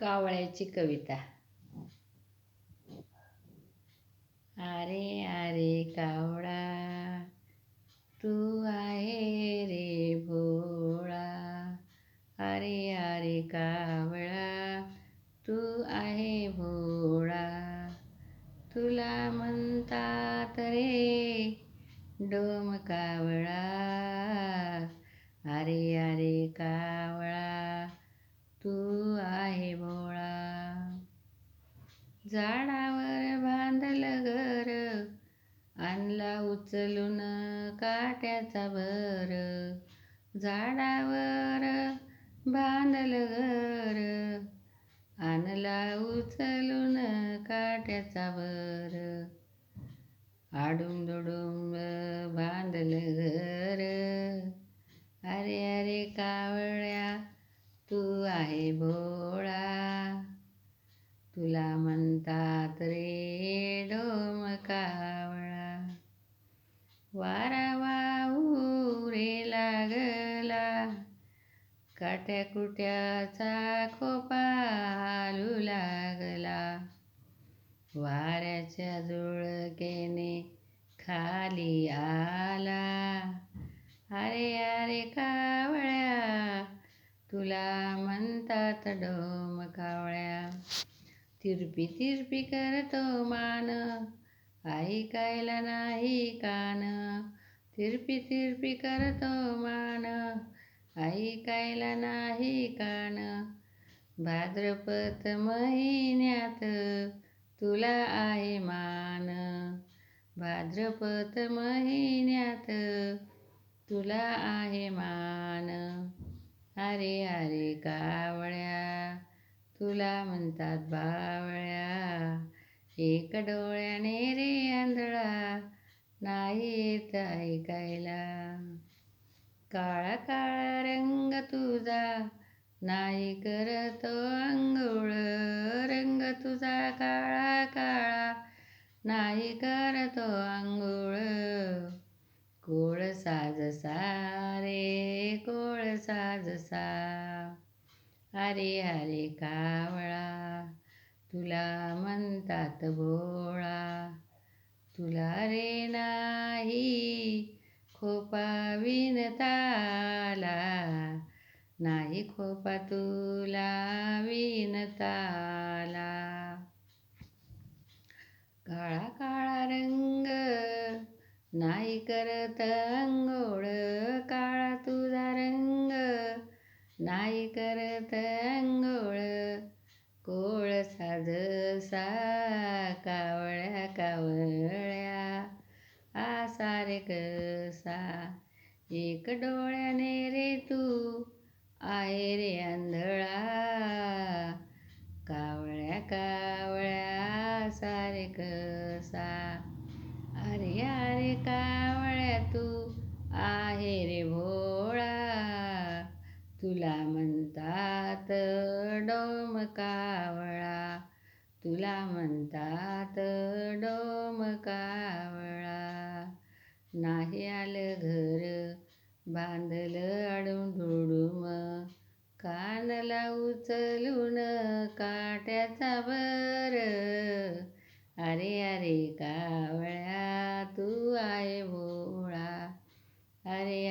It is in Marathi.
कावळ्याची कविता. अरे अरे कावळा तू आहे रे भोळा. अरे अरे कावळा तू आहे भोळा. तुला म्हणतात रे डोम कावळा. अरे अरे कावळा तू आहे भोळा. झाडावर बांधलं घर आणला उचलून काट्याचा भर. झाडावर बांधलं घर आणला उचलून काट्याचा भर. आडुम दुडुंब बांधलं घर अरे अरे कावळ्या तू आहे भोळा. तुला म्हणतात रे डोमकावळा वारा वाहू रे लागला. काट्या कुट्याचा खोपा हालू लागला. वाऱ्याच्या जुळकेने खाली आला. अरे अरे का तुला म्हणतात डोम कावळ्या. तिरपी तिरपी करतो मान. ऐकायला नाही कान. तिरपी तिरपी करतो मान. ऐकायला नाही कान. भाद्रपद महिन्यात तुला आहे मान. भाद्रपद महिन्यात तुला आहे मान. अरे अरे कावळ्या तुला म्हणतात बावळ्या. एक डोळ्याने रे आंधळा नाही येत ऐकायला. काळा काळा रंग तुझा नाही करतो अंघोळ. रंग तुझा काळा काळा नाही करतो अंघोळ. गोळ साजसा रे गोळ साजसा. अरे अरे कावळा तुला म्हणतात भोळा. तुला रे नाही खोपा विनताला नाही खोपा तुला विनताला काळा काळा रंग नाही करत अंघोळ काळा तुझा रंग. नाही करत अंघोळ कोळ जसा कावळ्या कावळ्या. आसा रे कसा एक डोळ्याने रे तू. आहे रे आंधळा कावळा तुला म्हणतात डोम कावळा. नाही आलं घर बांधलं अडून धुडूम कानला उचलून काट्याचा बर अरे अरे कावळ्या तू आहे भोळा अरे